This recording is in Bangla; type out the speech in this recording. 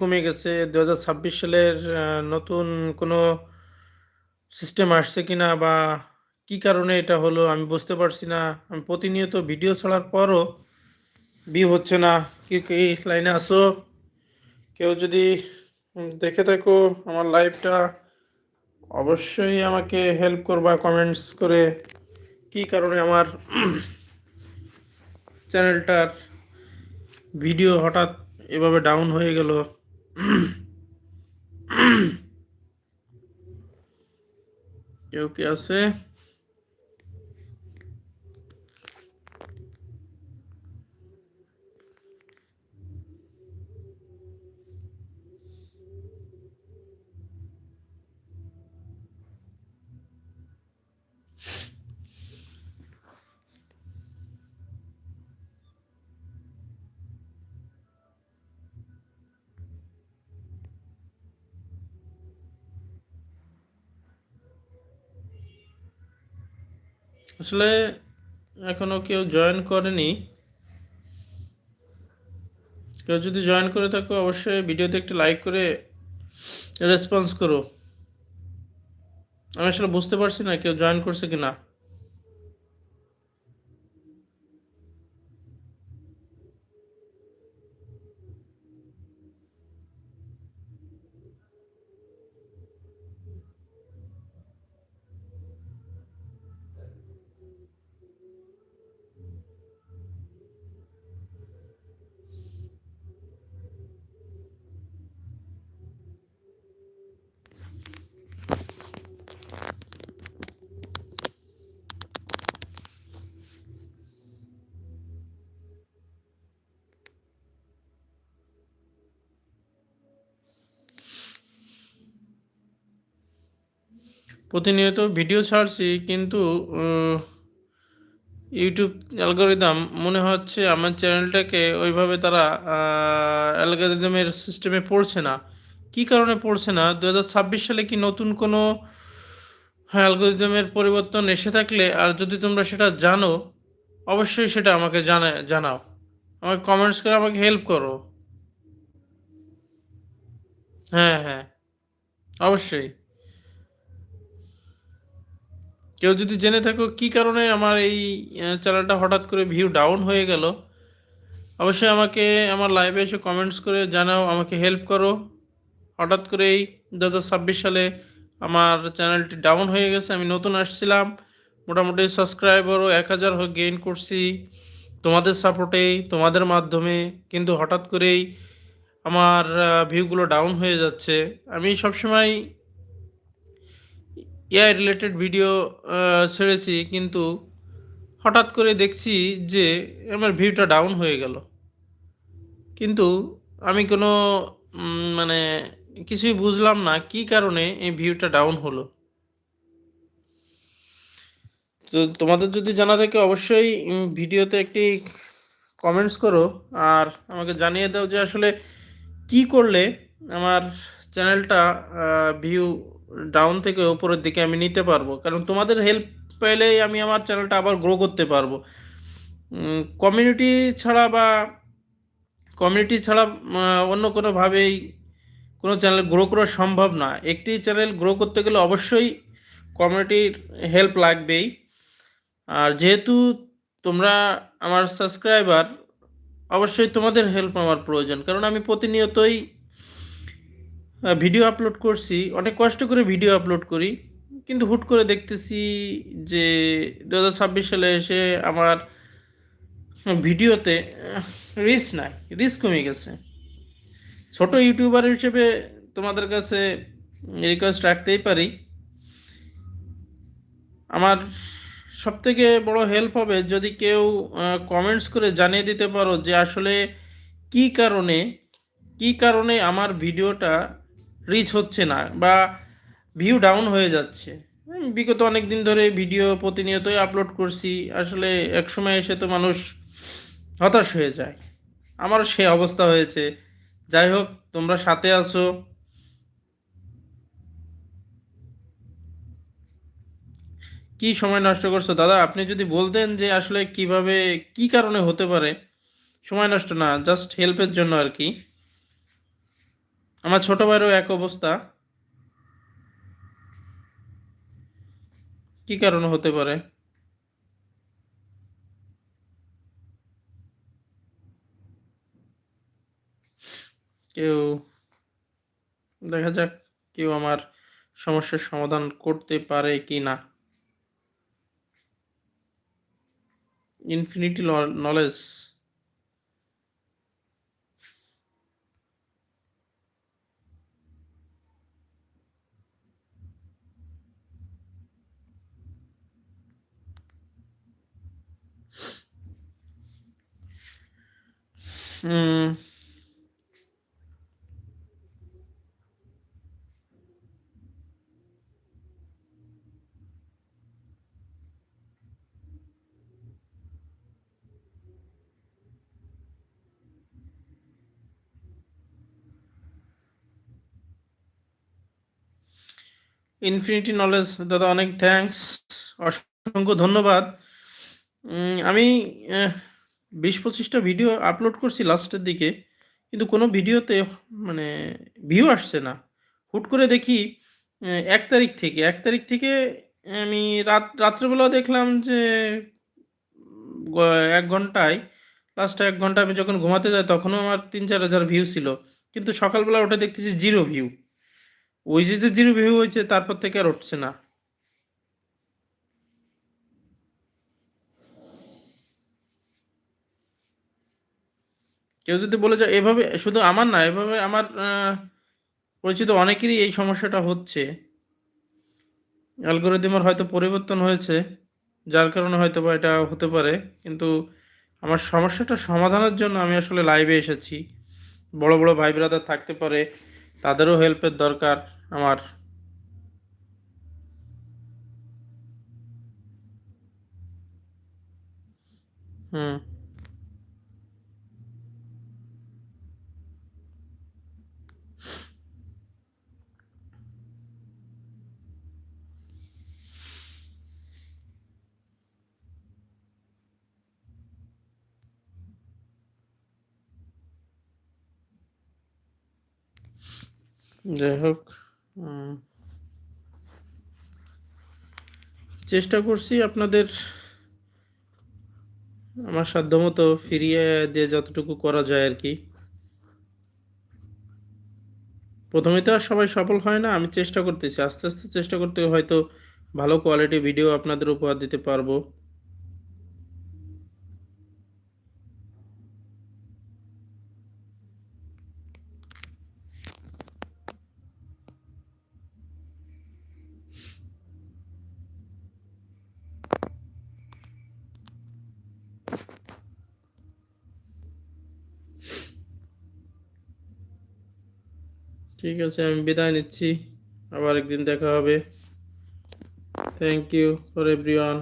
কমে গেছে। দু হাজার ছাব্বিশ সালের নতুন কোনো সিস্টেম আসছে কিনা বা কি কারণে এটা হলো আমি বুঝতে পারছি না। আমি প্রতিনিয়ত ভিডিও ছাড়ার পরও ভিউ হচ্ছে না। কি কি লাইনে আসো কেউ যদি দেখে থাকো আমার লাইভটা অবশ্যই আমাকে হেল্প করবা কমেন্টস করে কি কারণে আমার চ্যানেলটার ভিডিও হঠাৎ এভাবে ডাউন হয়ে গেল। কেউ কি আছে আসলে এখনও কেউ জয়েন করেনি। কেউ যদি জয়েন করে থাকো, অবশ্যই ভিডিওতে একটু লাইক করে রেসপন্স করো। আমি আসলে বুঝতে পারছি না কেউ জয়েন করছে কি না প্রতিনিয়ত ভিডিও ছাড়ছি, কিন্তু ইউটিউব অ্যালগোরিদম মনে হচ্ছে আমার চ্যানেলটাকে ওইভাবে তারা অ্যালগোরিদমের সিস্টেমে পড়ছে না। কি কারণে পড়ছে না? দু হাজার ছাব্বিশ সালে কি নতুন কোনো অ্যালগোরিদমের পরিবর্তন এসে থাকলে? আর যদি তোমরা সেটা জানো, অবশ্যই সেটা আমাকে জানা, জানাও। আমাকে কমেন্টস করে আমাকে হেল্প করো। হ্যাঁ হ্যাঁ। অবশ্যই। কেউ যদি জেনে থাকো কি কারণে আমার এই চ্যানেলটা হঠাৎ করে ভিউ ডাউন হয়ে গেল, অবশ্যই আমাকে আমার লাইভে এসে কমেন্টস করে জানাও, আমাকে হেল্প করো। হঠাৎ করে এই দু সালে আমার চ্যানেলটি ডাউন হয়ে গেছে, আমি নতুন আসছিলাম। মোটামুটি সাবস্ক্রাইবারও এক হাজার গেইন করছি। তোমাদের সাপোর্টেই তোমাদের মাধ্যমে, কিন্তু হঠাৎ করেই আমার ভিউগুলো ডাউন হয়ে যাচ্ছে। আমি সবসময় এআই রিলেটেড ভিডিও ছেড়েছি, কিন্তু হঠাৎ করে দেখছি যে আমার ভিউটা ডাউন হয়ে গেল। কিন্তু আমি কোনো মানে কিছুই বুঝলাম না কি কারণে এই ভিউটা ডাউন হলো। তো তোমাদের যদি জানা থাকে অবশ্যই ভিডিওতে একটি কমেন্টস করো, আর আমাকে জানিয়ে দাও যে আসলে কি করলে আমার চ্যানেলটা ভিউ ডাউন থেকে ওপরের দিকে আমি নিতে পারব। কারণ তোমাদের হেল্প পেলেই আমি আমার চ্যানেলটা আবার গ্রো করতে পারব। কমিউনিটি ছাড়া বা কমিউনিটি ছাড়া অন্য কোনোভাবেই কোনো চ্যানেল গ্রো করা সম্ভব না। একটি চ্যানেল গ্রো করতে গেলে অবশ্যই কমিউনিটির হেল্প লাগবেই। আর যেহেতু তোমরা আমার সাবস্ক্রাইবার অবশ্যই তোমাদের হেল্প আমার প্রয়োজন। কারণ আমি প্রতিনিয়তই ভিডিও আপলোড করছি। অনেক কষ্ট করে ভিডিও আপলোড করি। কিন্তু হুট করে দেখতেছি যে দু হাজার ছাব্বিশ সালে এসে আমার ভিডিওতে রিস্ক নাই রিস্ক কমে গেছে। ছোট ইউটিউবার হিসেবে তোমাদের কাছে রিকোয়েস্ট রাখতেই পারি। আমার সবথেকে বড় হেল্প হবে যদি কেউ কমেন্টস করে জানিয়ে দিতে পারো যে আসলে কি কারণে কি কারণে আমার ভিডিওটা রিচ হচ্ছে না বা ভিউ ডাউন হয়ে যাচ্ছে। বিগত অনেক দিন ধরে ভিডিও প্রতিনিয়তই আপলোড করছি, আসলে এক সময় এসে তো মানুষ হতাশ হয়ে যায়। আমারও সে অবস্থা হয়েছে। যাই হোক, তোমরা সাথে আছো। কি সময় নষ্ট করছ? দাদা, আপনি যদি বলতেন যে আসলে কীভাবে, কি কারণে হতে পারে? সময় নষ্ট না জাস্ট হেল্পের জন্য আর কি। আমার ছোট ভাইয়েরও এক অবস্থা। কি কারণে হতে পারে? কেউ, দেখা যাক কেউ আমার সমস্যার সমাধান করতে পারে কি না। Infinity knowledge hmm infinity knowledge দাদা অনেক থ্যাঙ্কস অসংখ্য ধন্যবাদ। আমি বিশ পঁচিশটা ভিডিও আপলোড করছি লাস্টের দিকে, কিন্তু কোনো ভিডিওতে মানে ভিউ আসছে না। হুট করে দেখি এক তারিখ থেকে, এক তারিখ থেকে আমি রাত রাত্রেবেলা দেখলাম যে এক ঘন্টায় লাস্ট এক ঘণ্টা আমি যখন ঘুমাতে যাই তখনও আমার তিন চার হাজার ভিউ ছিল। কিন্তু সকালবেলা ওটা দেখতেছি জিরো ভিউ ওই যে যে জিরো ভিউ হয়েছে, তারপর থেকে আর উঠছে না। কেউ যদি বলে যায় এভাবে, শুধু আমার না, এভাবে আমার পরিচিত অনেকেরই এই সমস্যাটা হচ্ছে। অ্যালগোরিদমের হয়তো পরিবর্তন হয়েছে, যার কারণে হয়তো বা এটা হতে পারে, কিন্তু আমার সমস্যাটা সমাধানের জন্য আমি আসলে লাইভে এসেছি। বড় বড় ভাই ব্রাদার থাকতে পারে, তাদেরও হেল্পের দরকার আমার। হুম। যাই হোক চেষ্টা করছি আপনাদের আমার সাধ্যমতো ফিরিয়ে দিয়ে যতটুকু করা যায় আর কি। প্রথমে তো আর সবাই সফল হয় না, আমি চেষ্টা করতেছি। আস্তে আস্তে চেষ্টা করতে হয়তো ভালো কোয়ালিটি ভিডিও আপনাদের উপহার দিতে পারব। ঠিক আছে আমি বিদায় নিচ্ছি। আবার একদিন দেখা হবে। Thank you for everyone